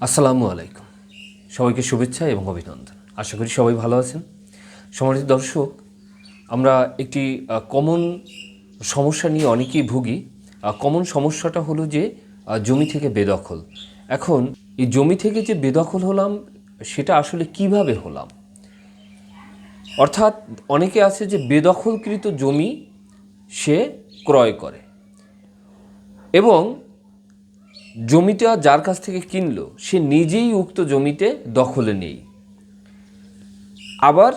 আসসালামু আলাইকুম। সবাইকে শুভেচ্ছা এবং অভিনন্দন। আশা করি সবাই ভালো আছেন। সম্মানিত দর্শক, আমরা একটি কমন সমস্যা নিয়ে অনেকেই ভুগি। কমন সমস্যাটা হলো যে জমি থেকে বেদখল। এখন এই জমি থেকে যে বেদখল হলাম, সেটা আসলে কীভাবে হলাম? অর্থাৎ অনেকে আছে যে বেদখলকৃত জমি সে ক্রয় করে। এবং জমিটা যার কাছ থেকে কিনলো, সে নিজেই উক্ত জমিতে দখলে নেই। আবার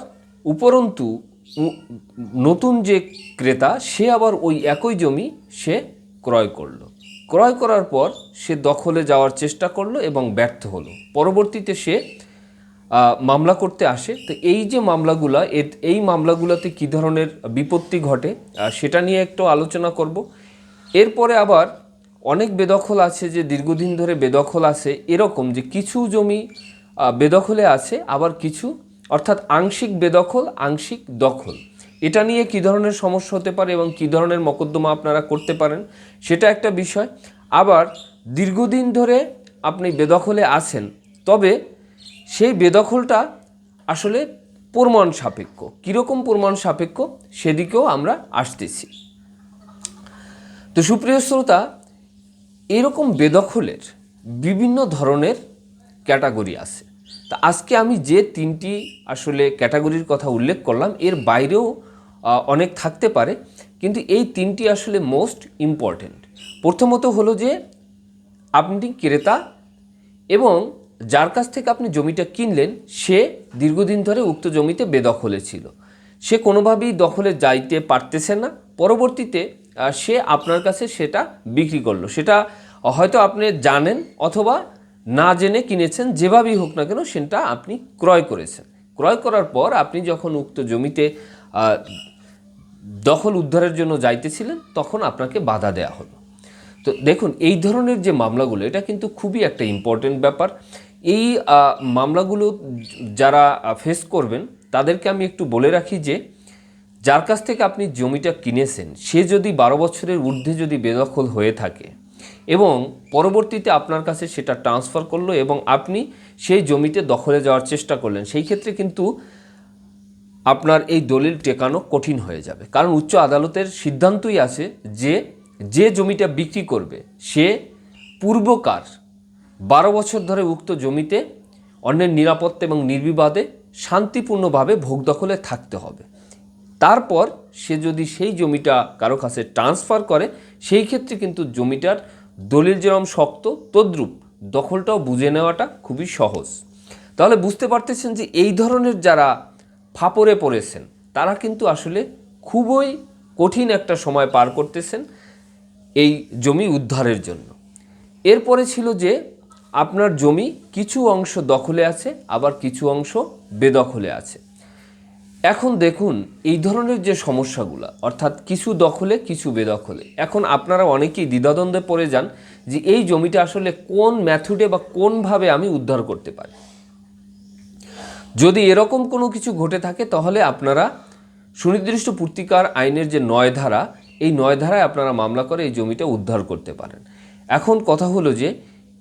উপরন্তু নতুন যে ক্রেতা, সে আবার ওই একই জমি সে ক্রয় করল। ক্রয় করার পর সে দখলে যাওয়ার চেষ্টা করল এবং ব্যর্থ হলো। পরবর্তীতে সে মামলা করতে আসে। তো এই যে মামলাগুলা এই মামলাগুলোতে কী ধরনের বিপত্তি ঘটে সেটা নিয়ে একটু আলোচনা করব। এরপরে আবার অনেক বেদখল আছে যে দীর্ঘদিন ধরে বেদখল আছে, এরকম যে কিছু জমি বেদখলে আছে, আবার কিছু, অর্থাৎ আংশিক বেদখল, আংশিক দখল। এটা নিয়ে কী ধরনের সমস্যা হতে পারে এবং কী ধরনের মকদ্দমা আপনারা করতে পারেন, সেটা একটা বিষয়। আবার দীর্ঘদিন ধরে আপনি বেদখলে আছেন, তবে সেই বেদখলটা আসলে প্রমাণ সাপেক্ষ। কীরকম প্রমাণ সাপেক্ষ, সেদিকেও আমরা আসতেছি। তো সুপ্রিয় শ্রোতা এরকম বেদখলের বিভিন্ন ধরনের ক্যাটাগরি আছে। তা আজকে আমি যে তিনটি আসলে ক্যাটাগরির কথা উল্লেখ করলাম, এর বাইরেও অনেক থাকতে পারে, কিন্তু এই তিনটি আসলে মোস্ট ইম্পর্ট্যান্ট প্রথমত হলো যে, আপনি ক্রেতা এবং যার কাছ থেকে আপনি জমিটা কিনলেন, সে দীর্ঘদিন ধরে উক্ত জমিতে বেদখলে ছিল। সে কোনোভাবেই দখলে যাইতে পারতেছে না। পরবর্তীতে সে আপনার কাছে সেটা বিক্রি করল। সেটা হয়তো আপনি জানেন অথবা না জেনে কিনেছেন, যেভাবেই হোক না কেন সেটা আপনি ক্রয় করেছেন। ক্রয় করার পর আপনি যখন উক্ত জমিতে দখল উদ্ধারের জন্য যাইতেছিলেন, তখন আপনাকে বাধা দেয়া হলো। তো দেখুন, এই ধরনের যে মামলাগুলো, এটা কিন্তু খুবই একটা ইম্পর্টেন্ট ব্যাপার। এই মামলাগুলো যারা ফেস করবেন, তাদেরকে আমি একটু বলে রাখি যে যার কাছ থেকে আপনি জমিটা কিনেছেন, সে যদি বারো বছরের ঊর্ধ্বে যদি বেদখল হয়ে থাকে এবং পরবর্তীতে আপনার কাছে সেটা ট্রান্সফার করল এবং আপনি সেই জমিতে দখলে যাওয়ার চেষ্টা করলেন, সেই ক্ষেত্রে কিন্তু আপনার এই দলিল টেকানো কঠিন হয়ে যাবে। কারণ উচ্চ আদালতের সিদ্ধান্তই আছে যে যে জমিটা বিক্রি করবে, সে পূর্বকার বারো বছর ধরে উক্ত জমিতে অন্যের নিরাপত্তা এবং নির্বিবাদে শান্তিপূর্ণভাবে ভোগ দখলে থাকতে হবে। তারপর সে যদি সেই জমিটা কারও কাছে ট্রান্সফার করে, সেই ক্ষেত্রে কিন্তু জমিটার দলিল যেরম শক্ত, তদ্রূপ দখলটাও বুঝে নেওয়াটা খুবই সহজ। তাহলে বুঝতে পারতেছেন যে এই ধরনের যারা ফাপড়ে পড়েছেন, তারা কিন্তু আসলে খুবই কঠিন একটা সময় পার করতেছেন এই জমি উদ্ধারের জন্য। এরপরে ছিল যে আপনার জমি কিছু অংশ দখলে আছে, আবার কিছু অংশ বেদখলে আছে। এখন দেখুন, এই ধরনের যে সমস্যাগুলো, অর্থাৎ কিছু দখলে, কিছু বেদখলে, এখন আপনারা অনেকেই দ্বিধাদ্বন্দ্বে পড়ে যান যে এই জমিটা আসলে কোন ম্যাথডে বা কোনভাবে আমি উদ্ধার করতে পারি। যদি এরকম কোনো কিছু ঘটে থাকে, তাহলে আপনারা সুনির্দিষ্ট পূর্তিকার আইনের যে নয় ধারা, এই নয় ধারায় আপনারা মামলা করে এই জমিটা উদ্ধার করতে পারেন। এখন কথা হলো যে,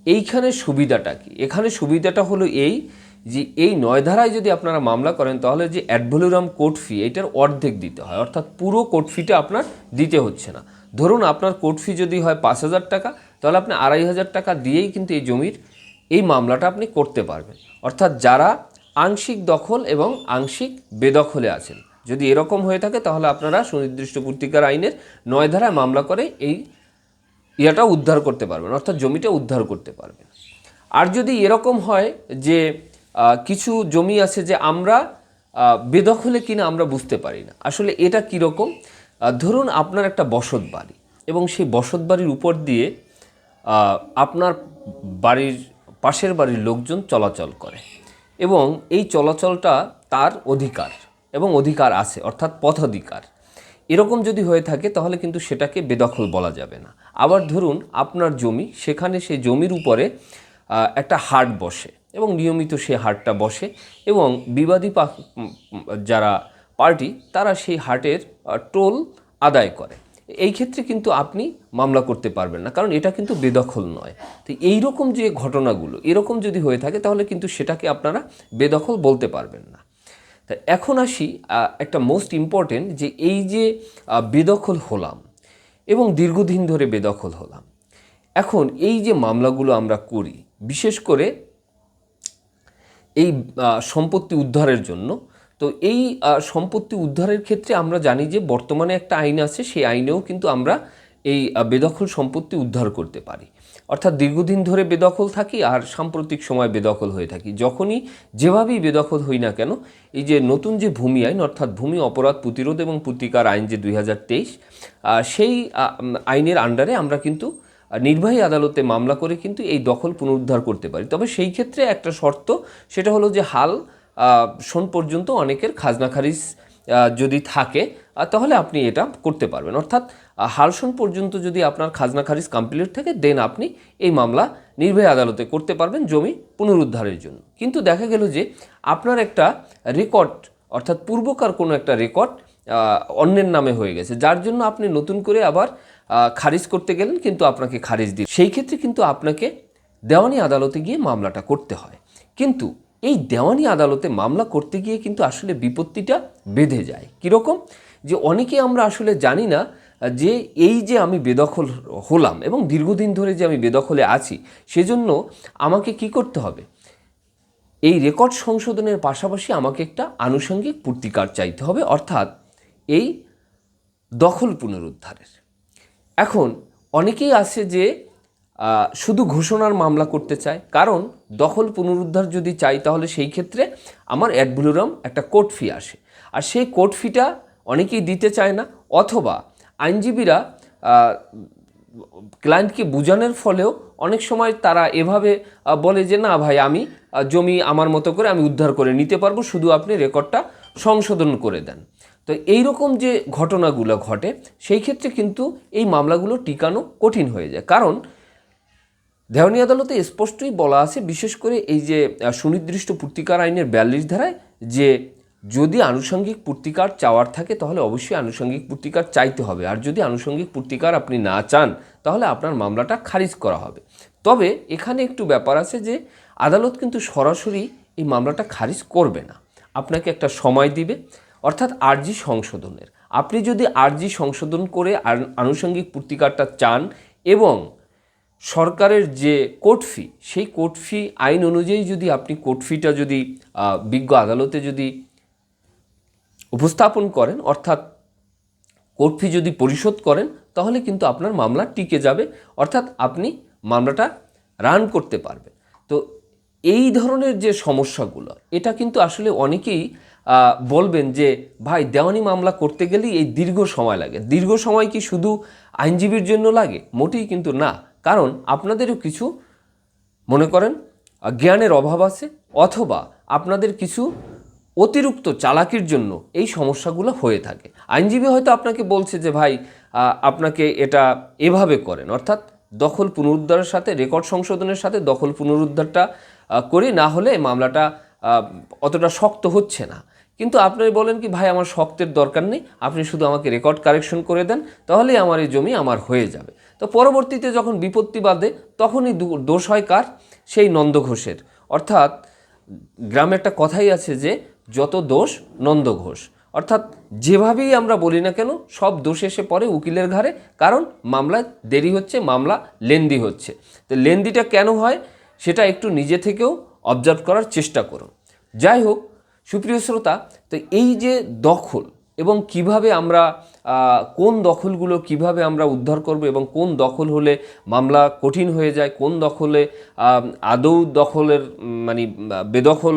এইখানে সুবিধাটা কি? এখানে সুবিধাটা হলো এই যে এই নয় ধারায় যদি আপনারা মামলা করেন, তাহলে যে অ্যাডভোলুরাম কোর্ট ফি এটার অর্ধেক দিতে হয়। অর্থাৎ পুরো কোর্ট ফিটা আপনার দিতে হচ্ছে না। ধরুন আপনার কোর্ট ফি যদি হয় পাঁচ হাজার টাকা, তাহলে আপনি আড়াই হাজার টাকা দিয়েই কিন্তু এই জমির এই মামলাটা আপনি করতে পারবেন। অর্থাৎ যারা আংশিক দখল এবং আংশিক বেদখলে আছেন, যদি এরকম হয়ে থাকে, তাহলে আপনারা সুনির্দিষ্ট পূর্তিকার আইনের নয় ধারায় মামলা করে এই ইয়াটা উদ্ধার করতে পারবেন। অর্থাৎ জমিটা উদ্ধার করতে পারবেন। আর যদি এরকম হয় যে কিছু জমি আছে যে আমরা বেদখলে কিনা আমরা বুঝতে পারি না। আসলে এটা কীরকম? ধরুন আপনার একটা বসত বাড়ি এবং সেই বসত বাড়ির উপর দিয়ে আপনার বাড়ির পাশের বাড়ির লোকজন চলাচল করে এবং এই চলাচলটা তার অধিকার এবং অধিকার আছে, অর্থাৎ পথাধিকার। এরকম যদি হয়ে থাকে তাহলে কিন্তু সেটাকে বেদখল বলা যাবে না। আবার ধরুন আপনার জমি, সেখানে সেই জমির উপরে একটা হাট বসে। এবং নিয়মিত সেই হাটটা বসে এবং বিবাদী পা- যারা পার্টি, তারা সেই হাটের টোল আদায় করে। এই ক্ষেত্রে কিন্তু আপনি মামলা করতে পারবেন না, কারণ এটা কিন্তু বেদখল নয়। তো এই রকম যে ঘটনাগুলো, এরকম যদি হয়ে থাকে, তাহলে কিন্তু সেটাকে আপনারা বেদখল বলতে পারবেন না। তা এখন আসি একটা মোস্ট ইম্পর্টেন্ট যে এই যে বেদখল হলাম এবং দীর্ঘদিন ধরে বেদখল হলাম। এখন এই যে মামলাগুলো আমরা করি, বিশেষ করে এই সম্পত্তি উদ্ধারের জন্য। তো এই সম্পত্তি উদ্ধারের ক্ষেত্রে আমরা জানি যে বর্তমানে একটা আইন আছে, সেই আইনেও কিন্তু আমরা এই বেদখল সম্পত্তি উদ্ধার করতে পারি। অর্থাৎ দীর্ঘদিন ধরে বেদখল থাকি আর সাম্প্রতিক সময় বেদখল হয়ে থাকি। যখনই যেভাবেই বেদখল হই না কেন, এই যে নতুন যে ভূমি আইন, অর্থাৎ ভূমি অপরাধ প্রতিরোধ এবং প্রতিকার আইন যে দুই হাজার তেইশ সেই আইনের আন্ডারে আমরা কিন্তু নির্বাহী আদালতে মামলা করে কিন্তু এই দখল পুনরুদ্ধার করতে পারি। তবে সেই ক্ষেত্রে একটা শর্ত সেটা হলো যে হাল শোন পর্যন্ত অনেকের খাজনা খারিজ যদি থাকে তাহলে আপনি এটা করতে পারবেন। অর্থাৎ আহ, হালসন পর্যন্ত যদি আপনার খাজনা খারিজ কমপ্লিট থাকে দেন আপনি এই মামলা নির্বাহী আদালতে করতে পারবেন জমি পুনরুদ্ধারের জন্য। কিন্তু দেখা গেল যে আপনার একটা রেকর্ড অর্থাৎ পূর্বকার কোনো একটা রেকর্ড অন্যের নামে হয়ে গেছে। যার জন্য আপনি নতুন করে আবার খারিজ করতে গেলেন, কিন্তু আপনাকে খারিজ দিল। সেই ক্ষেত্রে কিন্তু আপনাকে দেওয়ানি আদালতে গিয়ে মামলাটা করতে হয়। কিন্তু এই দেওয়ানি আদালতে মামলা করতে গিয়ে কিন্তু আসলে বিপত্তিটা বেঁধে যায়। কীরকম? যে অনেকে আমরা আসলে জানি না, যে এই যে আমি বেদখল হলাম এবং দীর্ঘদিন ধরে যে আমি বেদখলে আছি, সেজন্য আমাকে কি করতে হবে? এই রেকর্ড সংশোধনের পাশাপাশি আমাকে একটা আনুষঙ্গিক পূর্তিকার চাইতে হবে। অর্থাৎ এই দখল পুনরুদ্ধারের। এখন অনেকেই আছে যে শুধু ঘোষণার মামলা করতে চায়, কারণ দখল পুনরুদ্ধার যদি চাই তাহলে সেই ক্ষেত্রে আমার অ্যাডভুলোরাম একটা কোর্ট ফি আসে। আর সেই কোর্ট ফিটা অনেকেই দিতে চায় না, অথবা আইনজীবীরা ক্লায়েন্টকে বোঝানোর ফলেও অনেক সময় তারা এভাবে বলে যে, না ভাই, আমি জমি আমার মতো করে আমি উদ্ধার করে নিতে পারব, শুধু আপনি রেকর্ডটা সংশোধন করে দেন। তো এই রকম যে ঘটনাগুলো ঘটে, সেই ক্ষেত্রে কিন্তু এই মামলাগুলো টিকানো কঠিন হয়ে যায়। কারণ দেওয়ানি আদালতে স্পষ্টই বলা আছে, বিশেষ করে এই যে সুনির্দিষ্ট পূর্তিকার আইনের বিয়াল্লিশ ধারায় যে যদি আনুষঙ্গিক পূর্তিকার চাওয়ার থাকে, তাহলে অবশ্যই আনুষঙ্গিক পূর্তিকার চাইতে হবে। আর যদি আনুষঙ্গিক পূর্তিকার আপনি না চান, তাহলে আপনার মামলাটা খারিজ করা হবে। তবে এখানে একটু ব্যাপার আছে যে, আদালত কিন্তু সরাসরি এই মামলাটা খারিজ করবে না। আপনাকে একটা সময় দিবে অর্থাৎ আরজি সংশোধনের। আপনি যদি আরজি সংশোধন করে আনুষঙ্গিক পূর্তিকারটা চান এবং সরকারের যে কোর্ট ফি, সেই কোর্ট ফি আইন অনুযায়ী যদি আপনি কোর্ট ফিটা যদি বিজ্ঞ আদালতে যদি উপস্থাপন করেন, অর্থাৎ কোর্ট ফি যদি পরিশোধ করেন, তাহলে কিন্তু আপনার মামলা টিকে যাবে। অর্থাৎ আপনি মামলাটা রান করতে পারবেন। তো এই ধরনের যে সমস্যাগুলো, এটা কিন্তু আসলে অনেকেই বলবেন যে, ভাই, দেওয়ানি মামলা করতে গেলেই এই দীর্ঘ সময় লাগে। দীর্ঘ সময় কি শুধু আইনজীবীর জন্য লাগে? মোটেই কিন্তু না। কারণ আপনাদেরও কিছু, মনে করেন, জ্ঞানের অভাব আছে, অথবা আপনাদের কিছু অতিরিক্ত চালাকির জন্য এই সমস্যাগুলো হয়ে থাকে। আইনজীবী হয়তো আপনাকে বলছে যে, ভাই আপনাকে এটা এভাবে করেন। অর্থাৎ দখল পুনরুদ্ধারের সাথে, রেকর্ড সংশোধনের সাথে দখল পুনরুদ্ধারটা করি না হলে মামলাটা অতটা শক্ত হচ্ছে না। কিন্তু আপনি বলেন কি, ভাই, আমার শক্তের দরকার নেই, আপনি শুধু আমাকে রেকর্ড কারেকশন করে দেন, তাহলেই আমার এই জমি আমার হয়ে যাবে। তো পরবর্তীতে যখন বিপত্তি বাঁধে, তখনই দোষ হয় কার? সেই নন্দ ঘোষের। অর্থাৎ গ্রামে একটা কথাই আছে যে, যত দোষ, নন্দ ঘোষ। অর্থাৎ যেভাবেই আমরা বলি না কেন, সব দোষ এসে পড়ে উকিলের ঘাড়ে, কারণ মামলায় দেরি হচ্ছে, মামলা লেন্দি হচ্ছে। তো লেন্দিটা কেন হয়, সেটা একটু নিজে থেকেও অবজার্ভ করার চেষ্টা করুন। যাই হোক সুপ্রিয় শ্রোতা, তো এই যে দখল এবং কীভাবে আমরা কোন দখলগুলো কীভাবে আমরা উদ্ধার করব এবং কোন দখল হলে মামলা কঠিন হয়ে যায়, কোন দখলে আদৌ দখলের মানে বেদখল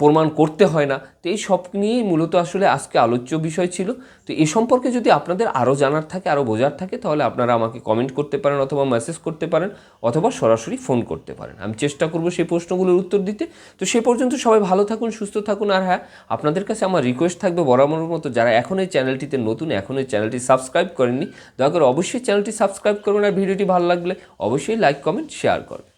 প্রমাণ করতে হয় না। তো এই সব নিয়েই মূলত আসলে আজকে আলোচ্য বিষয় ছিল। তো এ সম্পর্কে যদি আপনাদের আরও জানার থাকে, আরও বোঝার থাকে, তাহলে আপনারা আমাকে কমেন্ট করতে পারেন অথবা মেসেজ করতে পারেন অথবা সরাসরি ফোন করতে পারেন। আমি চেষ্টা করব সেই প্রশ্নগুলোর উত্তর দিতে। তো সে পর্যন্ত সবাই ভালো থাকুন, সুস্থ থাকুন। আর হ্যাঁ আপনাদের কাছে আমার রিকোয়েস্ট থাকবে বরাবরের মতো, যারা এখন এই চ্যানেলটিতে নতুন, এখন এই চ্যানেলটি সাবস্ক্রাইব করেননি, দয়া করে অবশ্যই চ্যানেলটি সাবস্ক্রাইব করবেন। আর ভিডিওটি ভালো লাগলে অবশ্যই লাইক কমেন্ট শেয়ার করবেন।